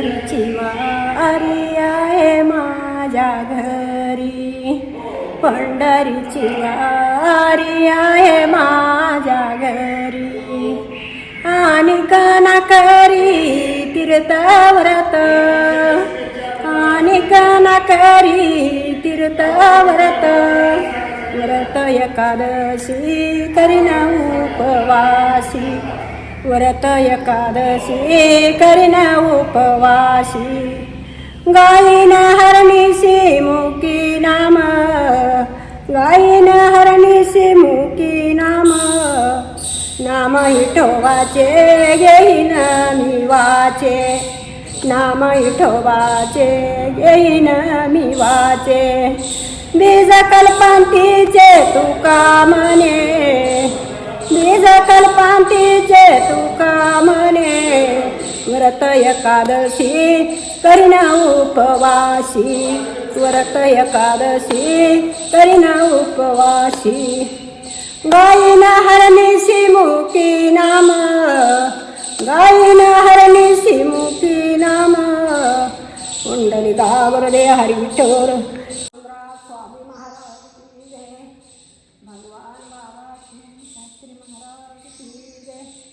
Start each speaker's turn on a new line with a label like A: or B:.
A: पंढरीची वारी आहे माझ्या घरी. पंढरीची वारी आहे माझ्या घरी. आणि कना करी तीर्थव्रत आणि कना करी तीर्थव्रत. व्रत एकादशी करीना उपवासी. व्रत एकादशी करीन उपवासी. गायीन हरणीशी मुकी नाम. गायीन हरणीशी मुकी नाम. नाम विठोबाचे घेईन मी वाचे नाम विठोबाचे घेईन मी वाचे बीज कल्पांतीचे बीज कल्पांतीचे तुका म्हणे व्रत एकादशी करीना उपवासी व्रत एकादशी करीना उपवासी. गायीन हरणीशी मुकी नाम गायीन हरणीशी मुकी नाम. कुंडली गावर दे हरी विठोर श्री महाराज की जय